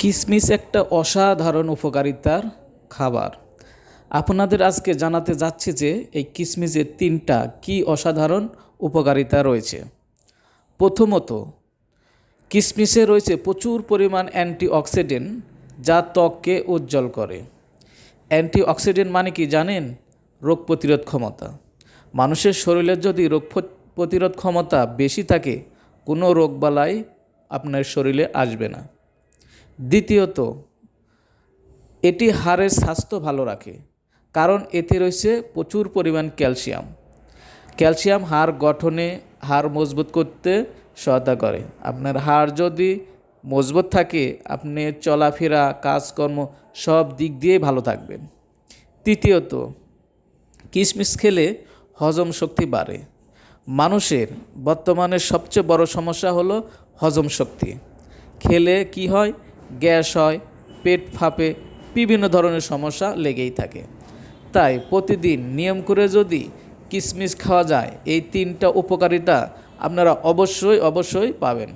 কিশমিশ একটা অসাধারণ উপকারিতার খাবার। আপনাদের আজকে জানাতে যাচ্ছি যে এই কিশমিশের তিনটা কি অসাধারণ উপকারিতা রয়েছে। প্রথমত কিশমিশে রয়েছে প্রচুর পরিমাণ অ্যান্টিঅক্সিডেন্ট যা ত্বককে উজ্জ্বল করে। অ্যান্টিঅক্সিডেন্ট মানে কি জানেন? রোগ প্রতিরোধ ক্ষমতা। মানুষের শরীরে যদি রোগ প্রতিরোধ ক্ষমতা বেশি থাকে, কোনো রোগবালাই আপনার শরীরে আসবে না। দ্বিতীয়ত, এটি হাড়ের স্বাস্থ্য ভালো রাখে, কারণ এতে রয়েছে প্রচুর পরিমাণ ক্যালসিয়াম। ক্যালসিয়াম হাড় গঠনে হাড় মজবুত করতে সহায়তা করে। আপনার হাড় যদি মজবুত থাকে, আপনি চলাফেরা, কাজকর্ম সব দিক দিয়ে ভালো থাকবেন। তৃতীয়ত, কিশমিশ খেলে হজম শক্তি বাড়ে। মানুষের বর্তমানে সবচেয়ে বড় সমস্যা হলো হজম শক্তি। খেলে কি হয়? গ্যাস হয়, পেট ফাঁপে, বিভিন্ন ধরনের সমস্যা লেগেই থাকে। তাই প্রতিদিন নিয়ম করে যদি কিশমিশ খাওয়া যায়, এই তিনটা উপকারিতা আপনারা অবশ্যই অবশ্যই পাবেন।